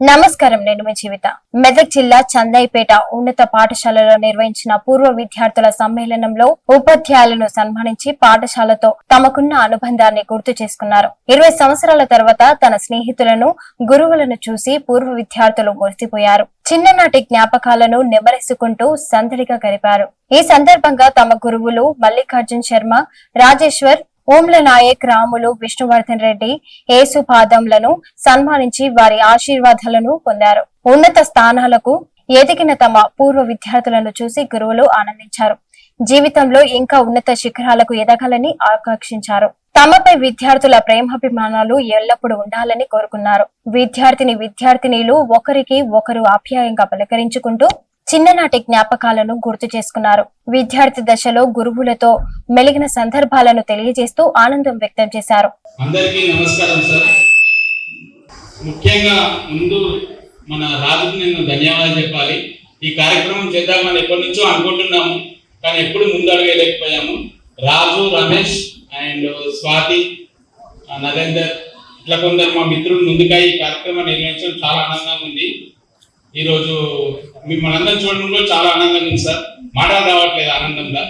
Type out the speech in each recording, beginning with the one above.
నమస్కారం నేను మీ జీవిత. మెదక్ జిల్లా చందాయిపేట ఉన్నత పాఠశాలలో నిర్వహించిన పూర్వ విద్యార్థుల సమ్మేళనంలో ఉపాధ్యాయులను సన్మానించి పాఠశాలతో తమకున్న అనుబంధాన్ని గుర్తు చేసుకున్నారు. ఇరవై సంవత్సరాల తర్వాత తన స్నేహితులను గురువులను చూసి పూర్వ విద్యార్థులు మురిసిపోయారు చిన్ననాటి జ్ఞాపకాలను నెమరేసుకుంటూ సందడిగా గడిపారు. ఈ సందర్భంగా తమ గురువులు మల్లికార్జున్ శర్మ రాజేశ్వర్ ఓంల నాయక్ రాములు విష్ణువర్ధన్ రెడ్డి యేసుపాదంలను సన్మానించి వారి ఆశీర్వాదాలను పొందారు. ఉన్నత స్థానాలకు ఎదిగిన తమ పూర్వ విద్యార్థులను చూసి గురువులు ఆనందించారు. జీవితంలో ఇంకా ఉన్నత శిఖరాలకు ఎదగాలని ఆకాంక్షించారు. తమపై విద్యార్థుల ప్రేమాభిమానాలు ఎల్లప్పుడూ ఉండాలని కోరుకున్నారు. విద్యార్థిని విద్యార్థినిలు ఒకరికి ఒకరు ఆప్యాయంగా పలకరించుకుంటూ చిన్ననాటి జ్ఞాపకాలను గుర్తు చేసుకున్నారు. విద్యార్థి దశలో గురువులతో మెలిగిన సందర్భాలను తెలియజేస్తూ ఆనందం వ్యక్తం చేశారు. అందరికీ నమస్కారం సార్. ముఖ్యంగా ముందు మన రాజుకు నేను ధన్యవాదాలు చెప్పాలి. ఈ కార్యక్రమం చేద్దామని ఎప్పటి నుంచో అనుకుంటున్నాము కానీ ఎప్పుడు ముందు అడగలేకపోయాము. రాజు రమేష్ అండ్ స్వాతి నరేందర్ ఇట్లా కొందరు మా మిత్రులు ముందుగా ఈ కార్యక్రమం నిర్వహించడం చాలా ఆనందంగా ఉంది. ఈరోజు మిమ్మల్ని అందరం చూడడంలో చాలా ఆనందంగా ఉంది సార్. మాటలు రావట్లేదు ఆనందంగా.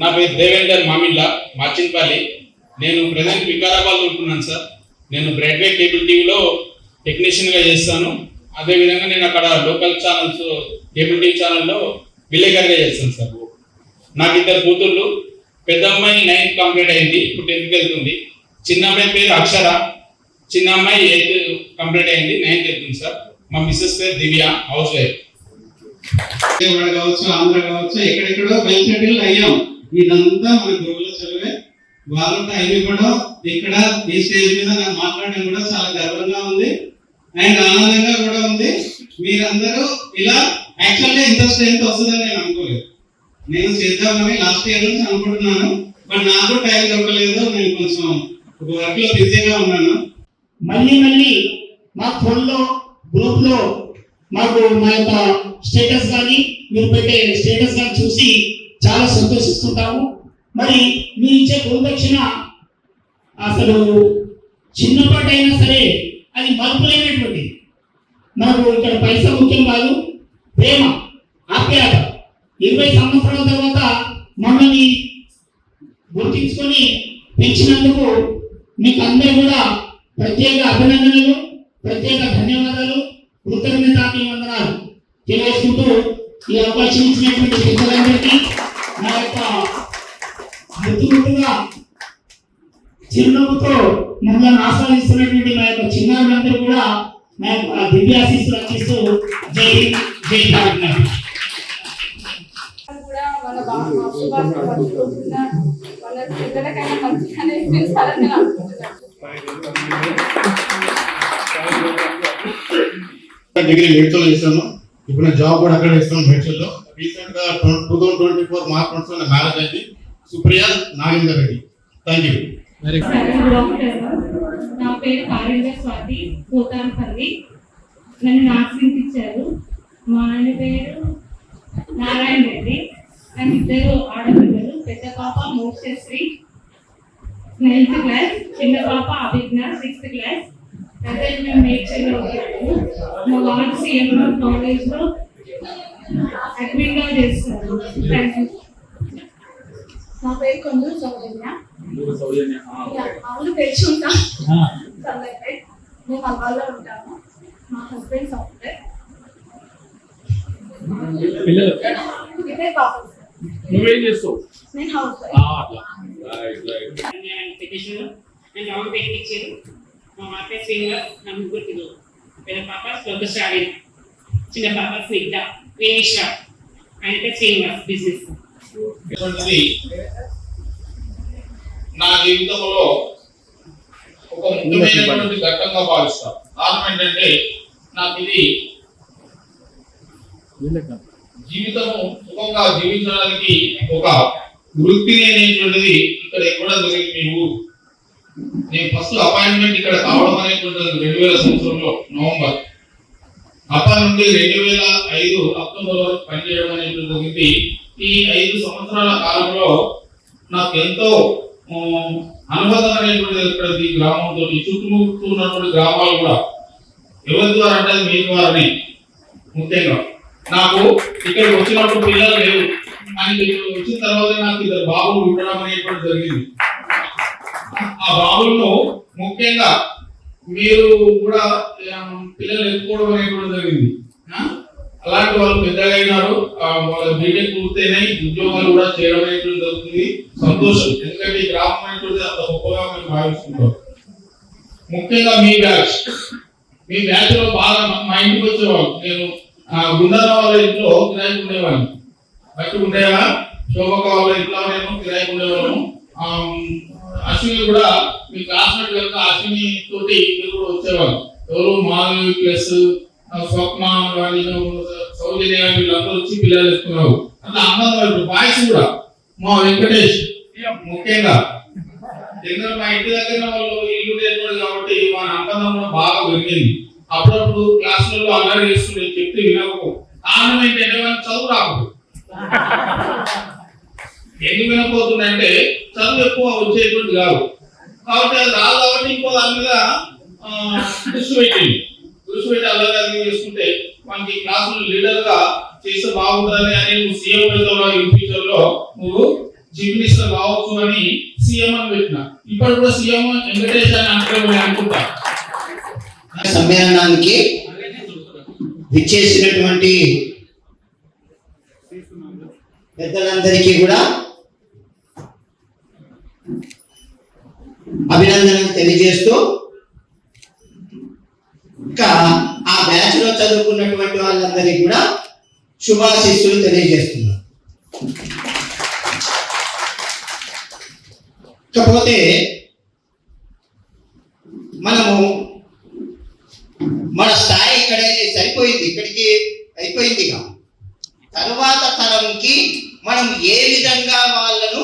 నా పేరు దేవేందర్ మామిళ్ళ మాచిన్పల్లి నేను ప్రజెంట్ వికారాబాద్ ఉంటున్నాను సార్. నేను బ్రెడ్వే కేబుల్ టీవీలో టెక్నీషియన్గా చేస్తాను. అదేవిధంగా నేను అక్కడ లోకల్ ఛానల్స్ కేబుల్ టీవీ ఛానల్లో విలేకరిగా చేస్తాను సార్. నాకు ఇద్దరు కూతుళ్ళు పెద్ద అమ్మాయి నైన్త్ కంప్లీట్ అయింది ఇప్పుడు టెన్త్కి వెళ్తుంది. చిన్న అమ్మాయి పేరు అక్షర. చిన్న అమ్మాయి ఎయిత్ కంప్లీట్ అయింది నైన్త్ వెళ్తుంది సార్. మా మిస్సెస్ పేరు దివ్య హౌస్ వైఫ్ విజయవాడ కావచ్చు ఆంధ్ర కావచ్చు ఎక్కడెక్కడో వెల్ సెటిల్ అయ్యాం. ఇదంతా మన గురువుల చదివే. వాళ్ళంతా అయిన కూడా ఇక్కడ ఈ స్టేజ్ మీద నాకు మాట్లాడడం కూడా చాలా గర్వంగా ఉంది. అండ్ ఆనందంగా కూడా ఉంది. మీరందరూ ఇలా యాక్చువల్గా ఇంత స్ట్రెంత్ వస్తుందని నేను అనుకోలేదు. నేను చేద్దామని లాస్ట్ ఇయర్ నుంచి అనుకుంటున్నాను. బట్ నాకు టైం దొరకలేదు. నేను కొంచెం ఒక వర్క్లో బిజీగా ఉన్నాను. మళ్ళీ మళ్ళీ మా ఫోన్లో గ్రూప్లో మాకు మా యొక్క స్టేటస్ కానీ మీరు పెట్టే స్టేటస్ కానీ చూసి చాలా సంతోషిస్తుంటాము. మరి మీరు ఇచ్చే గురుదక్షిణ అసలు చిన్నపాటి అయినా సరే అది మరుపులేనటువంటిది. మనకు ఇక్కడ పైసా ముఖ్యం కాదు ప్రేమ ఆప్యాయత. ఇరవై సంవత్సరాల తర్వాత మమ్మల్ని గుర్తించుకొని పెంచినందుకు మీకు అందరూ కూడా ప్రత్యేక అభినందనలు ప్రత్యేక తెలియజేసుకుంటూ ఈ అవకాశం ఇచ్చినటువంటి పెద్దలందరికీ నా యొక్క ముద్దు ముద్దుగా చిరునవ్వుతో మమ్మల్ని ఆస్వాదిస్తున్నటువంటి మా యొక్క చిన్నారులందరూ కూడా నా యొక్క దివ్యాశీస్సులు అందిస్తూ జై జై భారత్ వాళ్ళ పిల్లలకైనా మంచిగానే నేను అనుకుంటున్నాను డిగ్రీ మేడ్చల్ చేశాను ఇప్పుడు నేను జాబ్ కూడా అక్కడ చేస్తాను మేడ్చల్లో రీసెంట్గా two thousand twenty four March months నా మ్యారేజ్ అయింది. సుప్రియ నాగేందర్ రెడ్డి. థ్యాంక్ యూ నా పేరు కారింగ స్వాతి పోతాన్పల్లి నన్ను నార్సింగ్ ఇచ్చారు మా ఆయన పేరు నారాయణ రెడ్డి. నాకు ఇద్దరు ఆడపిల్లలు. పెద్ద పాప మోక్షశ్రీ. Ninth class. చిన్న పాప అభిజ్ఞ సిక్స్త్ క్లాస్. ప్రజెంట్ మేము ఉంటాము మా వార్డ్ సిఎంఆర్ కాలేజ్లో అడ్మిట్గా చేస్తారు థ్యాంక్ యూ నా పేరు కొందరు సౌజన్య. అవును తెలిసి ఉంటాం. మేము అల్వాల్లో ఉంటాము. మా హస్బెండ్ సాఫ్ట్వేర్ ఇదే పాప. నువ్వేం చేస్తావు? నేను హౌస్ వైఫ్ పిటిషన్ నేను రాంగ్ పేరు ఇచ్చారు? మా మాట శ్రీనివాస్ నా ముగ్గురు పిల్లలు పెద్ద పాప శ్లోకశ్రావి చిన్న పాప స్నిగ్ధ వేణిష ఆయన పేరు శ్రీనివాస్ బిజినెస్ నా జీవితంలో ఒక ముఖ్యమైనటువంటి ఘట్టంగా భావిస్తాను కారణం ఏంటంటే నాకు ఇది జీవితము సుఖంగా జీవించడానికి ఒక వృత్తి అనేటువంటిది ఇక్కడ ఎక్కడ జరిగింది మీ ఊరు నేను ఫస్ట్ అపాయింట్మెంట్ ఇక్కడ కావడం అనేటువంటిది రెండు వేల సంవత్సరంలో నవంబర్. అప్పటి నుండి రెండు వేల ఐదు అక్టోబర్ వరకు పనిచేయడం అనేటువంటి జరిగింది. ఈ ఐదు సంవత్సరాల కాలంలో నాకు ఎంతో ఆ, అనుబంధం ఇక్కడ ఈ గ్రామంతో. ఈ చుట్టుముట్టు ఉన్నటువంటి గ్రామాలు కూడా ఎవరి ద్వారా అంటే మీ ద్వారానే ముఖ్యంగా. నాకు ఇక్కడ వచ్చినప్పుడు పిల్లలు లేవు కానీ వచ్చిన తర్వాత నాకు ఇద్దరు బాబులు ఉండడం అనేటువంటి జరిగింది. ఆ బాబులను ముఖ్యంగా మీరు కూడా పిల్లలు ఎత్తుకోవడం అనేటువంటి జరిగింది. అలాంటి వాళ్ళు పెద్దగా అయినారు. వాళ్ళ బీటెక్ పూర్తయినాయి. ఉద్యోగాలు కూడా చేయడం అనేటువంటి జరుగుతుంది. సంతోషం. ఎందుకంటే ఈ గ్రామం అనేటువంటి అంత గొప్పగా మేము భావిస్తుంటాం. ముఖ్యంగా మీ బ్యాచ్. మీ బ్యాచ్లో బాగా మా- ఇంటికి వచ్చేవాళ్ళు. నేను ఆ, వాళ్ళ ఇంట్లో కిరాయికి ఉండేవాడిని. బట్టి ఉండేవా శోభక వాళ్ళ ఇంట్లో నేను కిరాయికి ఉండేవాళ్ళము. అశ్విని కూడా మీకు క్లాస్మేట్ అశ్విని తోటి మీరు కూడా వచ్చేవాళ్ళు. ఎవరు మాధవి ప్లస్ స్వప్న కానీ సౌజన్య వీళ్ళందరూ వచ్చి పిల్లలు ఎత్తుకున్నారు అట్లా అన్నదమ్ములు బాయ్స్ కూడా. మా వెంకటేష్. ముఖ్యంగా. ఎందుకంటే మా ఇంటి దగ్గర వాళ్ళు ఇల్లు నేర్పడు కాబట్టి మా నమ్మకం కూడా బాగా పెరిగింది. అప్పుడప్పుడు క్లాసులలో అల్లరి చేస్తుండే చెప్తే వినకపో. కారణం ఏంటంటే వాళ్ళకి చదువు రాకపోతే ఎందుకు వినకపోతుందంటే చదువు ఎక్కువ వచ్చేటువంటి కాదు. కాబట్టి అది రాదు కాబట్టి ఇంకో దాని మీద దృష్టి పెట్టింది. దృష్టి పెట్టి అల్లరి అది చేసుకుంటే మనకి క్లాసులు లీడర్గా చేస్తే బాగుంటుందని అని నువ్వు సీఎం పెడతావు ఇన్ ఫ్యూచర్లో. నువ్వు చీఫ్ మినిస్టర్ కావచ్చు అని సీఎం అని పెట్టిన. ఇప్పుడు కూడా సీఎం వెంకటేష్ అని అంటే అనుకుంటా. సమ్మేళనానికి విచ్చేసినటువంటి పెద్దలందరికీ కూడా అభినందనలు తెలియజేస్తూ ఇంకా ఆ బ్యాచ్లో చదువుకున్నటువంటి వాళ్ళందరికీ కూడా శుభాశిస్సులు తెలియజేస్తున్నారు ఇకపోతే మనము మన స్థాయి ఇక్కడ సరిపోయింది ఇక్కడికి అయిపోయింది ఇక. తరువాత తరంకి మనం ఏ విధంగా వాళ్ళను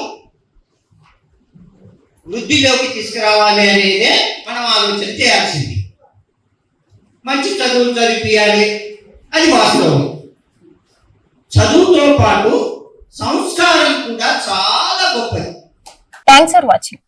వృద్ధిలోకి తీసుకురావాలి అనేదే మనం ఆలోచన చేయాల్సింది. మంచి చదువులు చదివియాలి అది వాస్తవం. చదువుతో పాటు సంస్కారం కూడా చాలా గొప్పది. Thanks for watching